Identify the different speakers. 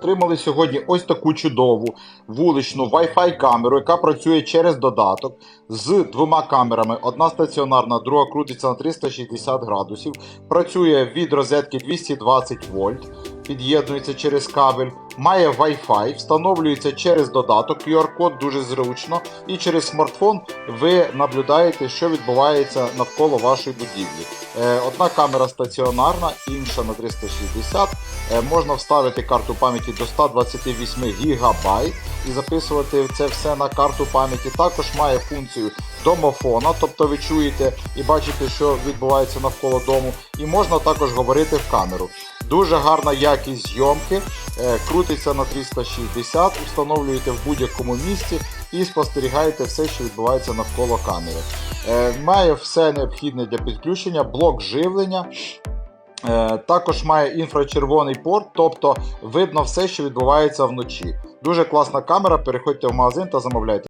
Speaker 1: Отримали сьогодні ось таку чудову вуличну Wi-Fi камеру, яка працює через додаток з двома камерами. Одна стаціонарна, друга крутиться на 360 градусів. Працює від розетки 220 вольт, під'єднується через кабель, має Wi-Fi, встановлюється через додаток, QR-код дуже зручно, і через смартфон ви наблюдаєте, що відбувається навколо вашої будівлі. Е, Одна камера стаціонарна, інша на 360. Е, Можна вставити карту пам'яті до 128 ГБ і записувати це все на карту пам'яті. Також має функцію домофона, тобто ви чуєте і бачите, що відбувається навколо дому. І можна також говорити в камеру. Дуже гарна якість зйомки, е, крутиться на 360, встановлюєте в будь-якому місці і спостерігаєте все, що відбувається навколо камери. Е, Має все необхідне для підключення, блок живлення. Е, Також має інфрачервоний порт, тобто видно все, що відбувається вночі. Дуже класна камера. Переходьте в магазин та замовляйте.